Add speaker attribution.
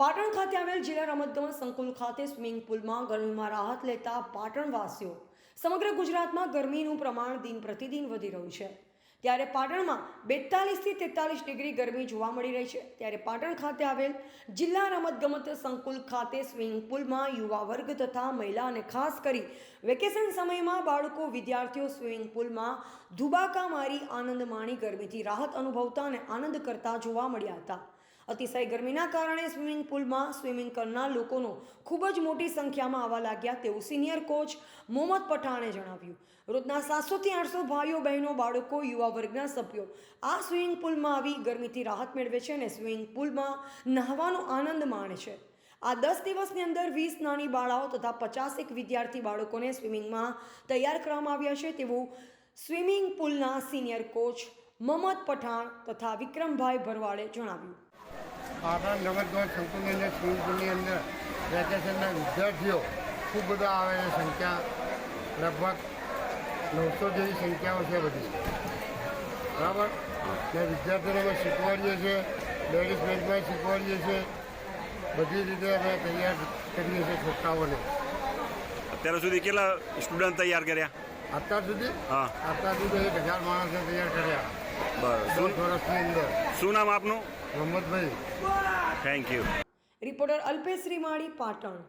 Speaker 1: પાટણ ખાતે આવેલ જિલ્લા રમતગમત સંકુલ ખાતે સ્વિમિંગ પુલમાં ગરમીમાં રાહત લેતા પાટણવાસીઓ સમગ્ર ગુજરાતમાં ગરમીનું પ્રમાણ દિન પ્રતિદિન વધી રહ્યું છે. ત્યારે પાટણમાં બેતાલીસથી તેતાલીસ ડિગ્રી ગરમી જોવા મળી રહી છે. ત્યારે પાટણ ખાતે આવેલ જિલ્લા રમતગમત સંકુલ ખાતે સ્વિમિંગ પુલમાં યુવા વર્ગ તથા મહિલા અને ખાસ કરી વેકેશન સમયમાં બાળકો, વિદ્યાર્થીઓ સ્વિમિંગ પુલમાં ધુબાકા મારી આનંદ માણી ગરમીથી રાહત અનુભવતા અને આનંદ કરતા જોવા મળ્યા હતા. અતિશય ગરમીના કારણે સ્વિમિંગ પુલમાં સ્વિમિંગ કરનાર લોકોનો ખૂબ જ મોટી સંખ્યામાં આવવા લાગ્યા તેવું સિનિયર કોચ મોહમ્મદ પઠાણે જણાવ્યું. રોજના સાતસોથી આઠસો ભાઈઓ, બહેનો, બાળકો, યુવા વર્ગના સભ્યો આ સ્વિમિંગ પુલમાં આવી ગરમીથી રાહત મેળવે છે અને સ્વિમિંગ પુલમાં નહાવાનો આનંદ માણે છે. આ દસ દિવસની અંદર વીસ નાની બાળાઓ તથા પચાસેક વિદ્યાર્થી બાળકોને સ્વિમિંગમાં તૈયાર કરવામાં આવ્યા છે તેવું સ્વિમિંગ પુલના સિનિયર કોચ મોહમ્મદ પઠાણ તથા વિક્રમભાઈ ભરવાડે જણાવ્યું.
Speaker 2: પાટણ રમતગમત સંકુલની અંદર સ્વિમિંગ અંદર વેકેશનના વિદ્યાર્થીઓ ખૂબ બધા આવે છે. સંખ્યા લગભગ નવસો જેવી સંખ્યાઓ છે બધી. બરાબર? ને વિદ્યાર્થીઓને અમે શીખવાડીએ છીએ લેડીઝ બેન્ચમાં શીખવાડીએ છીએ બધી રીતે અમે તૈયાર કરીએ છીએ છોકરાઓને.
Speaker 3: અત્યાર સુધી કેટલા સ્ટુડન્ટ તૈયાર કર્યા?
Speaker 2: અત્યાર સુધી?
Speaker 3: હા.
Speaker 2: અત્યાર સુધી એક હજાર માણસને તૈયાર કર્યા.
Speaker 3: બરાબર
Speaker 2: વર્ષની અંદર.
Speaker 3: શું નામ આપનું?
Speaker 2: મોહમ્મદભાઈ
Speaker 3: thank you
Speaker 1: reporter Alpesh Rimali Patan.